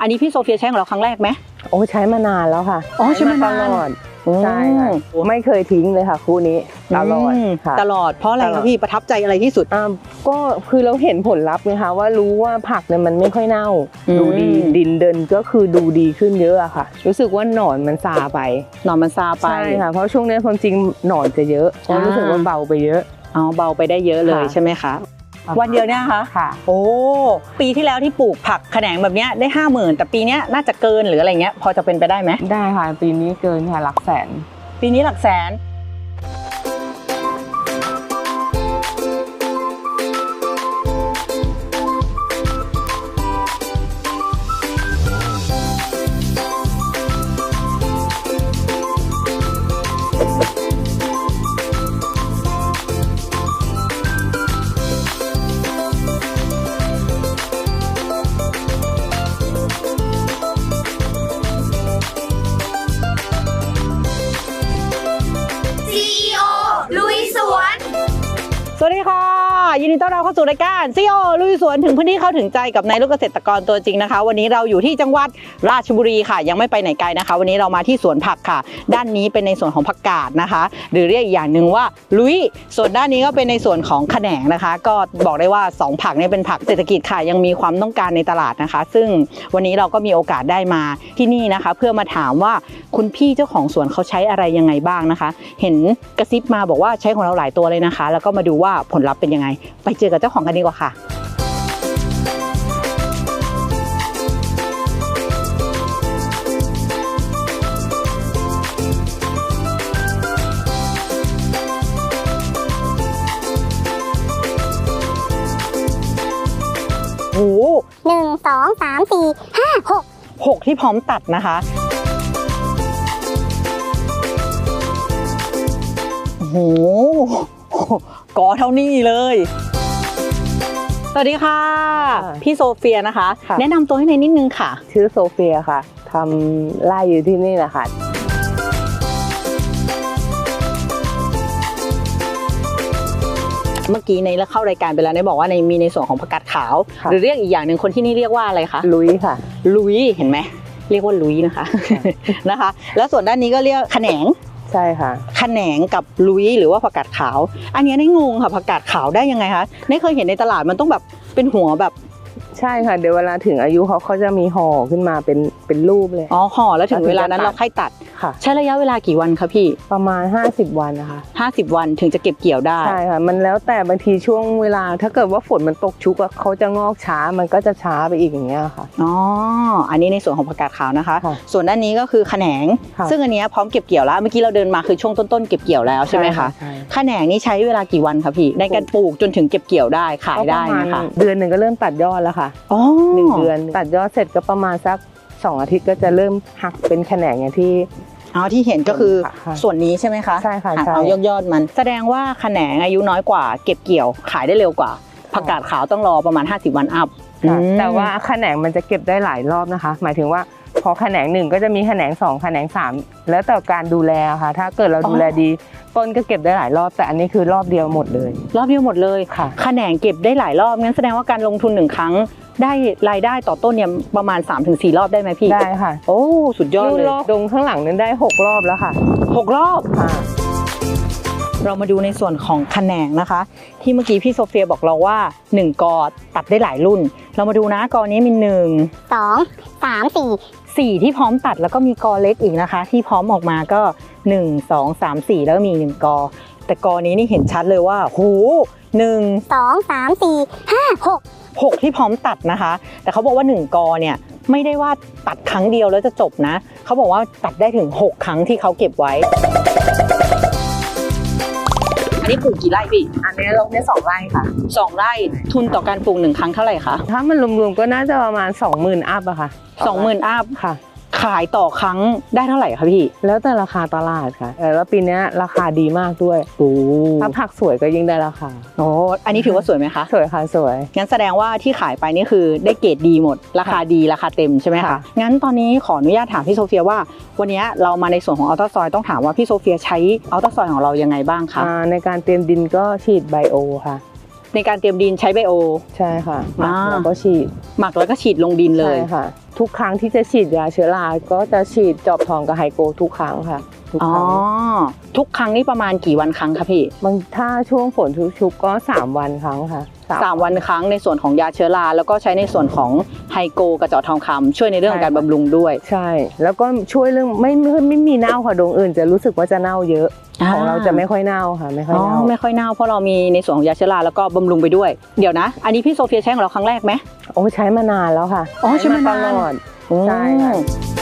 อันนี้พี่โซเฟียใช้ของเราครั้งแรกไหมโอ้ใช้มานานแล้วค่ะอ๋อใช้มานานตลอดใช่ค่ะไม่เคยทิ้งเลยค่ะ คู่นี้ตลอดมค่ะตลอดเพราะอะไรตลอคะดพี่ประทับใจอะไรที่สุดอ่าก็คือเราเห็นผลลัพธ์ไงคะว่ารู้ว่าผักเนี่ยมันไม่ค่อยเน่าอืมดูดีดินเดินก็คือดูดีขึ้นเยอะอะค่ะ รู้สึกว่าหนอนมันซาไป หนอนมันซาไปใช่ค่ะเพราะช่วงนี้ความจริงหนอนจะเยอะอ่ารู้สึกว่าเบาไปเยอะเอาเบาไปได้เยอะเลยค่ะใช่ไหมคะ วันเดียวเนี่ยนะคะค่ะ โอ้ปีที่แล้วที่ปลูกผักแขนงแบบเนี้ยได้ห้าหมื่นแต่ปีเนี้ยน่าจะเกินหรืออะไรเงี้ยพอจะเป็นไปได้ไหมได้ค่ะ ปีนี้เกินค่ะหลักแสน ปีนี้หลักแสน นดีต้อนรับเข้าสู่รายการซีโอลุยสวนถึงพื้นที่เข้าถึงใจกับนายลูกเกษตรกรตัวจริงนะคะ วันนี้เราอยู่ที่จังหวัดราชบุรีค่ะ ยังไม่ไปไหนไกลนะคะ วันนี้เรามาที่สวนผักค่ะ ด้านนี้เป็นในส่วนของผักกาดนะคะ หรือเรียกอีกอย่างหนึ่งว่าลุยส่วนด้านนี้ก็เป็นในส่วนของแขนงนะคะ ก็บอกได้ว่าสองผักเนี่ยเป็นผักเศรษฐกิจค่ะยังมีความต้องการในตลาดนะคะ ซึ่งวันนี้เราก็มีโอกาสได้มาที่นี่นะคะ เพื่อมาถามว่าคุณพี่เจ้าของสวนเขาใช้อะไรยังไงบ้างนะคะ เห็นกระซิบมาบอกว่าใช้ของเราหลายตัวเลยนะคะ แล้วก็มาดูว่าผลลัพธ์เป็นยังไงไปเจอกับเจ้าของกันดีกว่าค่ะ โอ้โหหนึ่งสองสามสี่ห้าหกหกที่พร้อมตัดนะคะโอ้โหกอเท่านี้เลยส วัสดีค่ะค่ะ พี่โซเฟียนะคะค่ะแนะนำตัวให้ในอยนิดนึงค่ะ ชื่อโซเฟียค่ะทำไร่อยู่ที่นี่แหละค่ะเมื่อกี้ในเข้ารายการไปแล้วในบอกว่าในมีในส่วนของผักกาดขาวค่ะหรือเรียกอีกอย่างหนึ่งคนที่นี่เรียกว่าอะไรคะลุยค่ะ ลุยเห็นไหมเรียกว่าลุยนะคะนะคะ แล้วส่วนด้านนี้ก็เรียกแขนง ใช่ค่ะแขนงกับลุยหรือว่าผักกาดขาว อันนี้ได้งงค่ะผักกาดขาวได้ยังไงคะได้เคยเห็นในตลาดมันต้องแบบเป็นหัวแบบ ใช่ค่ะ เดี๋ยวเวลาถึงอายุเขาเขาจะมีห่อขึ้นมาเป็นเป็นรูปเลย อ๋อห่อแล้วถึงแล้วถึงเวลานั้นจะตัดเราค่อยตัด ค่ะ ใช้ระยะเวลากี่วันคะพี่ ประมาณ 50 วันนะคะ50 วันถึงจะเก็บเกี่ยวได้ ใช่ค่ะ มันแล้วแต่บางทีช่วงเวลา ถ้าเกิดว่าฝนมันตกชุกอะเขาจะงอกช้า มันก็จะช้าไปอีกอย่างเงี้ยค่ะ อ๋อ อันนี้ในส่วนของผักกาดขาวนะคะค่ะส่วนด้านนี้ก็คือแขนงค่ะซึ่งอันเนี้ยพร้อมเก็บเกี่ยวแล้ว เมื่อกี้เราเดินมาคือช่วงต้นๆเก็บเกี่ยวแล้วใช่ไหมคะใช่แขนงนี่ใช้เวลากี่วันคะพี่ ในการปลูกจนถึงเก็บเกี่ยวได้ขายก็ปได้ระมาณนะคะ เดือนหนึ่งก็เริ่มตัดยอดแล้วค่ะอ๋อหนึ่งเดือน ตัดยอดเสร็จก็ประมาณสักสองอาทิตย์ก็จะเริ่มหักเป็นแขนงอย่างที่อ๋อที่เห็นก็คือค่ะส่วนนี้ใช่ไหมคะใช่ค่ะหักใช่เอายอดยอดๆมัน แสดงว่าแขนงอายุน้อยกว่า เก็บเกี่ยวขายได้เร็วกว่าผักกาดขาวต้องรอประมาณ 50 วันอัพค่ะอืมแต่ว่าแขนงมันจะเก็บได้หลายรอบนะคะ หมายถึงว่า พอแขนงหนึ่งก็จะมีแขนงสองแขนงสามแล้วแต่การดูแลค่ะ ถ้าเกิดเราดูแลดีต้นก็เก็บได้หลายรอบแต่อันนี้คือรอบเดียวหมดเลย รอบเดียวหมดเลยค่ะ แขนงเก็บได้หลายรอบงั้นแสดงว่าการลงทุนหนึ่งครั้งได้รายได้ต่อต้นเนี่ยประมาณ 3-4 รอบได้ไหมพี่ได้ค่ะ โอ้สุดยอดนู่นเลยรอบดงข้างหลังนั้นได้หกรอบแล้วค่ะหกรอบค่ะ เรามาดูในส่วนของแขนงนะคะ ที่เมื่อกี้พี่โซเฟียบอกเราว่า 1 กอตัดได้หลายรุ่น เรามาดูนะกอนี้มี1สองสามสี่ 4 ที่พร้อมตัดแล้วก็มีกอเล็กอีกนะคะ ที่พร้อมออกมาก็ 1 2 3 4 แล้วก็มี 1 กอ แต่กอนี้นี่เห็นชัดเลยว่าโหหนึ่งสองสามสี่ห้าหกหกที่พร้อมตัดนะคะ แต่เขาบอกว่า 1 กอเนี่ยไม่ได้ว่าตัดครั้งเดียวแล้วจะจบนะ เขาบอกว่าตัดได้ถึง 6 ครั้งที่เขาเก็บไว้อั นนี้ปลูกกี่ไร่พี่ อันนี้ลงได้สองไร่ค่ะสองไร่ทุนต่อการปลูกหนึ่งครั้งเท่าไหร่คะ ถ้ามันรวมๆก็น่าจะประมาณ 20,000 อัพอะค่ะสองหมื่นอัพค่ะ ขายต่อครั้งได้เท่าไหร่คะพี่ แล้วแต่ราคาตลาดค่ะแต่ว่าปีเนี้ยราคาดีมากด้วยโอ้ถ้าผักสวยก็ยิ่งได้ราคาโหอันนี้ถือว่าสวยไหมคะสวยค่ะสวยงั้นแสดงว่าที่ขายไปนี่คือได้เกรดดีหมด ราคาดีราคาเต็มใช่ไหมคะค่ะงั้นตอนนี้ขออนุญาตถามพี่โซเฟียว่า วันนี้เรามาในส่วนของอัลตราซอยต้องถามว่าพี่โซเฟียใช้อัลตราซอยของเรายังไงบ้างคะอ่าในการเตรียมดินก็ฉีดไบโอค่ะ ในการเตรียมดินใช้ไบโอ ใช่ค่ะหมักอ่า แล้วก็ฉีดหมักแล้วก็ฉีดลงดินเลยใช่ค่ะ ทุกครั้งที่จะฉีดยาเชื้อราก็จะฉีดจอบทองกับไฮโกทุกครั้งค่ะทุกอ๋อครั้งทุกครั้งนี่ประมาณกี่วันครั้งคะพี่ บางถ้าช่วงฝนชุกๆก็ 3 วันครั้งค่ะ สามวันครั้งในส่วนของยาเชื้อราแล้วก็ใช้ในส่วนของไฮโกกระเจาะทองคำช่วยในเรื่องของการบำรุงด้วย ใช่ แล้วก็ช่วยเรื่องไม่ไม่ไม่มีเน่าค่ะดวงอื่น จะรู้สึกว่าจะเน่าเยอะของเราจะไม่ค่อยเน่าค่ะไม่ค่อยอ๋อเน่าไม่ค่อยเน่าเพราะเรามีในส่วนของยาเชื้อราแล้วก็บำรุงไปด้วย เดี๋ยวนะ อันนี้พี่โซเฟียใช้ของเราครั้งแรกไหมโอ้ใช้มานานแล้วค่ะอ๋อใช้มานานตลอดใช่ค่ะ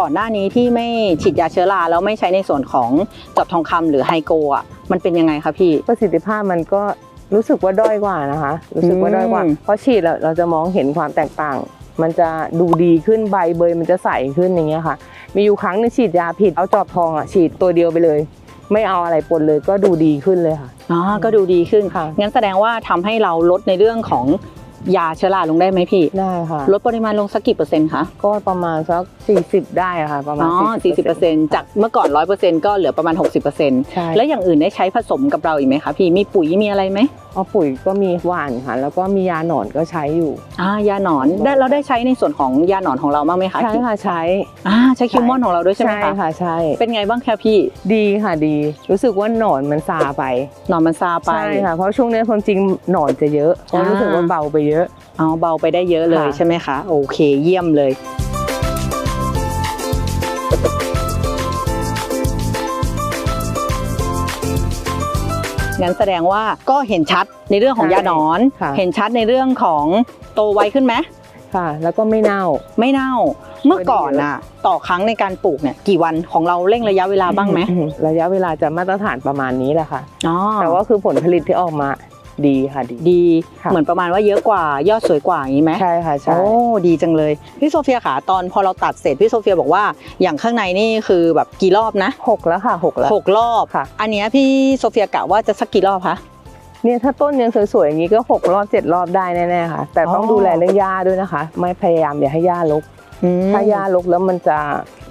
ก่อนหน้านี้ที่ไม่ฉีดยาเชื้อราแล้วไม่ใช้ในส่วนของเจอบทองคำหรือไฮโกอะมันเป็นยังไงคะพี่ ประสิทธิภาพมันก็รู้สึกว่าด้อยกว่านะคะ รู้สึกว่าด้อยกว่าอืมเพราะฉีดเราเราจะมองเห็นความแตกต่าง มันจะดูดีขึ้นใบเบยมันจะใสขึ้นอย่างเงี้ยค่ะ มีอยู่ครั้งหนึงฉีดยาผิดเอาจอบทองอะฉีดตัวเดียวไปเลย ไม่เอาอะไรปนเลยก็ดูดีขึ้นเลยค่ะอ๋อก็ดูดีขึ้นค่ะงั้นแสดงว่าทำให้เราลดในเรื่องของ ยาเชื้อราลงได้ไหมพี่ ได้ค่ะ ลดปริมาณลงสักกี่เปอร์เซ็นต์คะ ก็ประมาณสัก 40 ได้อะค่ะ ประมาณอ๋อ40เปอร์เซ็นต์จากเมื่อก่อนร้อยเปอร์เซ็นต์ก็เหลือประมาณ60เปอร์เซ็นต์ใช่แล้วอย่างอื่นได้ใช้ผสมกับเราอีกไหมคะพี่ มีปุ๋ยมีอะไรไหมเอาปุ๋ยก็มีหว่านค่ะ แล้วก็มียาหนอนก็ใช้อยู่อ่ายาหนอนได้เราได้ใช้ในส่วนของยาหนอนของเราบ้างไหมคะใช่ค่ะใช้อ่าใช้คิวมอนของเราด้วยใช่ไหมคะค่ะใช่เป็นไงบ้างคะพี่ ดีค่ะดี รู้สึกว่าหนอนมันซาไป หนอนมันซาไปใช่ค่ะเพราะช่วงนี้ความจริงหนอนจะเยอะเพราะรู้สึกว่าเบาไปเยอะเอาเบาไปได้เยอะเลยค่ะใช่ไหมคะโอเคเยี่ยมเลยงั้นแสดงว่าก็เห็นชัดในเรื่องของใช่ยาหนอนค่ะเห็นชัดในเรื่องของโตไวขึ้นไหมค่ะ แล้วก็ไม่เน่าไม่เน่า เมื่อก่อนน่ะต่อครั้งในการปลูกเนี่ยกี่วันของเราเร่งระยะเวลาบ้างไหมอืระยะเวลาจะมาตรฐานประมาณนี้แหละค่ะอ๋อแต่ว่าคือผลผลิตที่ออกมา ดีค่ะดี ดี ค่ะ เหมือนประมาณว่าเยอะกว่ายอดสวยกว่าอย่างนี้ไหมใช่ค่ะใช่ โอ้ดีจังเลยพี่โซเฟียค่ะตอนพอเราตัดเสร็จพี่โซเฟียบอกว่าอย่างข้างในนี่คือแบบกี่รอบนะหกแล้วค่ะหกแล้ว หกรอบค่ะ อันเนี้ยพี่โซเฟียกะว่าจะสักกี่รอบคะ เนี่ยถ้าต้นยังสวยๆอย่างนี้ก็หกรอบเจ็ดรอบได้แน่ๆค่ะ แต่ต้องอ๋อ ดูแลเรื่องหญ้าด้วยนะคะ ไม่พยายามอย่าให้หญ้ารกอืม ถ้าหญ้ารกแล้วมันจะ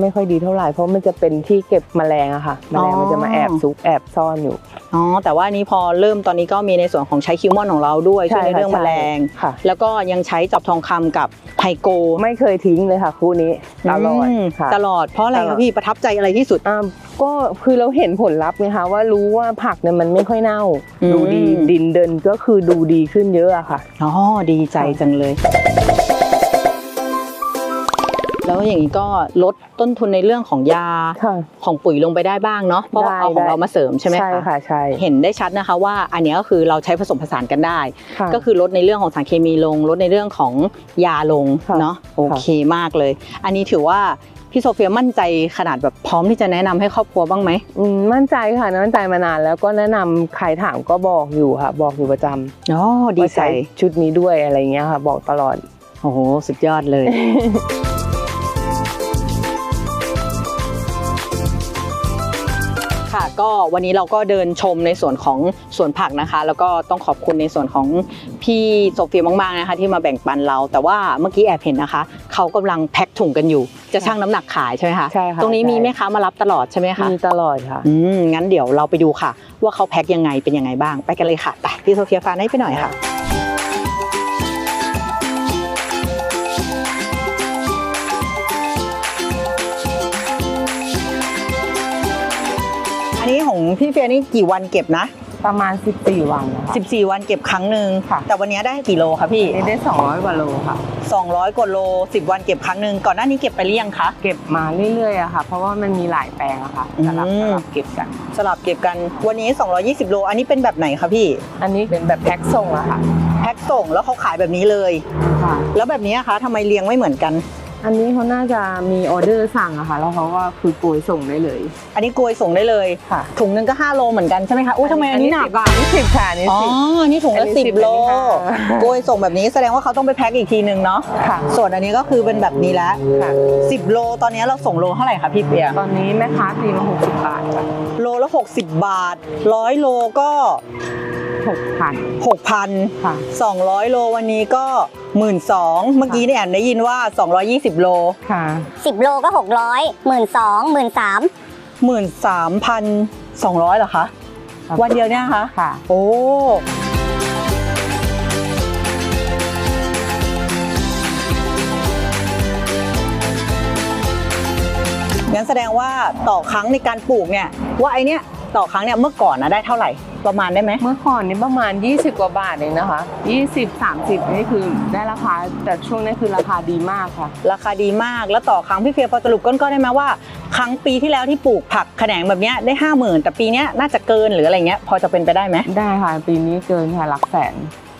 ไม่ค่อยดีเท่าไหร่เพราะมันจะเป็นที่เก็บแมลงอะค่ะแมลงมันจะมาแอบซุกแอบซ่อนอยู่อ๋อแต่ว่าอันนี้พอเริ่มตอนนี้ก็มีในส่วนของใช้คิวมอนของเราด้วยช่วยในค่ะเรื่องแมลงค่ะแล้วก็ยังใช้จับทองคำกับไฮโก ไม่เคยทิ้งเลยค่ะ คู่นี้ตลอดมค่ะตลอดเพราะอะไรตลอคะดพี่ประทับใจอะไรที่สุดอ่าก็คือเราเห็นผลลัพธ์ไงคะว่ารู้ว่าผักเนี่ยมันไม่ค่อยเน่าอืมดูดีดินเดินก็คือดูดีขึ้นเยอะอะค่ะอ๋อดีใจจังเลย แล้วอย่างนี้ก็ลดต้นทุนในเรื่องของยาค่ะของปุ๋ยลงไปได้บ้างเนาะเพราะว่าได้เอาของได้เรามาเสริมใช่ไหมใช่คะค่ะใช่เห็นได้ชัดนะคะว่า อันเนี้ยก็คือเราใช้ผสมผสานกันได้ค่ะก็คือลดในเรื่องของสารเคมีลง ลดในเรื่องของยาลงค่ะเนาะโอเคมากเลย อันนี้ถือว่าพี่โซเฟียมั่นใจขนาดแบบพร้อมที่จะแนะนำให้ครอบครัวบ้างไหมอืมมั่นใจค่ะมั่นใจมานานแล้วก็แนะนำใครถามก็บอกอยู่ค่ะ บอกอยู่ประจำอ๋อดีว่าใจใช้ชุดนี้ด้วยอะไรเงี้ยค่ะ บอกตลอดโอ้โหสุดยอดเลย ก็วันนี้เราก็เดินชมในส่วนของสวนผักนะคะ แล้วก็ต้องขอบคุณในส่วนของพี่โซเฟียมากๆนะคะ ที่มาแบ่งปันเรา แต่ว่าเมื่อกี้แอบเห็นนะคะ เขากำลังแพ็คถุงกันอยู่ จะชั่งน้ำหนักขายใช่ไหมคะใช่ค่ะตรงนี้มีใช่แม่ค้ามารับตลอดใช่ไหมคะมีตลอดค่ะอืมงั้นเดี๋ยวเราไปดูค่ะ ว่าเขาแพ็คยังไงเป็นยังไงบ้างไปกันเลยค่ะไปพี่โซเฟียฟานให้ไปหน่อยค่ะ ของพี่เฟียนี่กี่วันเก็บนะ ประมาณ 14 วันนะคะ 14 วันเก็บครั้งหนึ่งค่ะ แต่วันนี้ได้กี่โลคะพี่นี่ ได้ 200 กว่าโลค่ะ 200 กว่าโล 10 วันเก็บครั้งหนึ่งก่อนหน้านี้เก็บไปหรือยังคะ เก็บมาเรื่อยๆอะค่ะ เพราะว่ามันมีหลายแปลงอะค่ะสลับอืสมลับเก็บกัน สลับเก็บกัน วันนี้ 220 โล อันนี้เป็นแบบไหนคะพี่ อันนี้เป็นแบบแพ็คส่งอะค่ะ แพ็คส่งแล้วเขาขายแบบนี้เลย ค่ะ แล้วแบบนี้คะทำไมเรียงไม่เหมือนกัน อันนี้เขาน่าจะมีออเดอร์สั่งอะค่ะ แล้วเขาก็คือโกยส่งได้เลย อันนี้โกยส่งได้เลยค่ะ ถุงหนึงก็ 5 โลเหมือนกันใช่ไหมคะอุ้ยทำไมอันนี้หนักอะ อันนี้สิบค่ะอันนี้อ๋อ สิบอันนี้ถุงอัละนนี้สิบ10โลอันนี้ค่ะโกยส่งแบบนี้แสดงว่าเขาต้องไปแพ็คอีกทีนึงเนาะค่ะ ส่วนอันนี้ก็คือเป็นแบบนี้แล้วค่ะ10โลตอนนี้เราส่งโลเท่าไหร่คะพี่เปียตอนนี้แม่ค้าตีมาหกสิบบาทค่ะโลละ 60 บาท100โลก็ หกพัน6,000ค่ะ200โลวันนี้ก็12,000เมื่อกี้เนี่ยแอนได้ยินว่า220โลค่ะสิบโลก็หกร้อยหมื่นสองหมื่นสาม13,200เหรอคะครับวันเดียวเนี่ยคะค่ะ โอ้งั้นแสดงว่าต่อครั้งในการปลูกเนี่ยว่าไอเนี้ยต่อครั้งเนี่ยเมื่อก่อนนะได้เท่าไหร่ ประมาณได้ไหม เมื่อก่อนนี้ประมาณ 20 กว่าบาทเองนะคะ 20 30 นี่คือได้ราคาแต่ช่วงนี้คือราคาดีมากค่ะ ราคาดีมากแล้วต่อครั้งพี่เฟียพอสรุปก้นๆได้ไหมว่า ครั้งปีที่แล้วที่ปลูกผักแขนงแบบเนี้ยได้ห้าหมื่นแต่ปีเนี้ยน่าจะเกินหรืออะไรเงี้ยพอจะเป็นไปได้ไหมได้ค่ะ ปีนี้เกินค่ะหลักแสน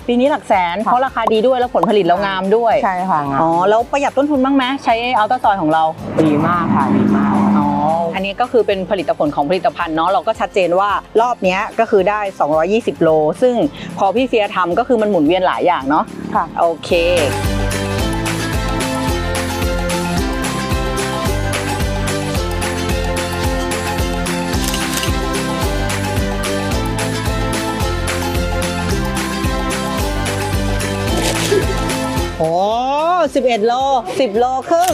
ปีนี้หลักแสนค่ะเพราะราคาดีด้วยแล้วผลผลิตเรางามด้วย ใช่ค่ะงาอ๋อมแล้วประหยัดต้นทุนบ้างไหมใช้อัลตราซอยของเราดีมากค่ะดีมาก อ๋ออันนี้ก็คือเป็นผลิตผลของผลิตภัณฑ์เนาะเราก็ชัดเจนว่ารอบเนี้ยก็คือได้ 220 โล ซึ่งพอพี่เฟียทำก็คือมันหมุนเวียนหลายอย่างเนาะค่ะโอเคโอ้11 โล 10 โลครึ่ง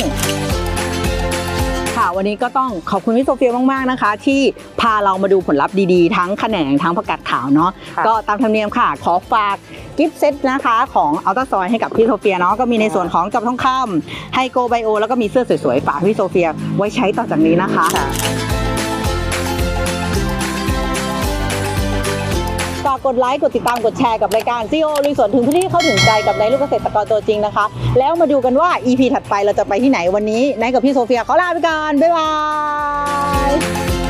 ค่ะ วันนี้ก็ต้องขอบคุณพี่โซเฟียมากๆนะคะ ที่พาเรามาดูผลลัพธ์ดีๆ ทั้งแขนงทั้งผักกาดขาวเนาะค่ะก็ตามธรรมเนียมค่ะ ขอฝากกิฟต์เซตนะคะของอัลตราซอยให้กับพี่โซเฟียเนาะก็มีในส่วนของจับทองคำไฮโกไบโอแล้วก็มีเสื้อสวยๆฝากพี่โซเฟียไว้ใช้ต่อจากนี้นะคะ กดไลค์ กดติดตาม กดแชร์กับรายการซีโอลุยสวนถึงพื้นที่เข้าถึงใจกับนายลูกเกษตรกรตัวจริงนะคะ แล้วมาดูกันว่า EP ถัดไปเราจะไปที่ไหนวันนี้นายกับพี่โซเฟียขอลาไปก่อน บ๊ายบาย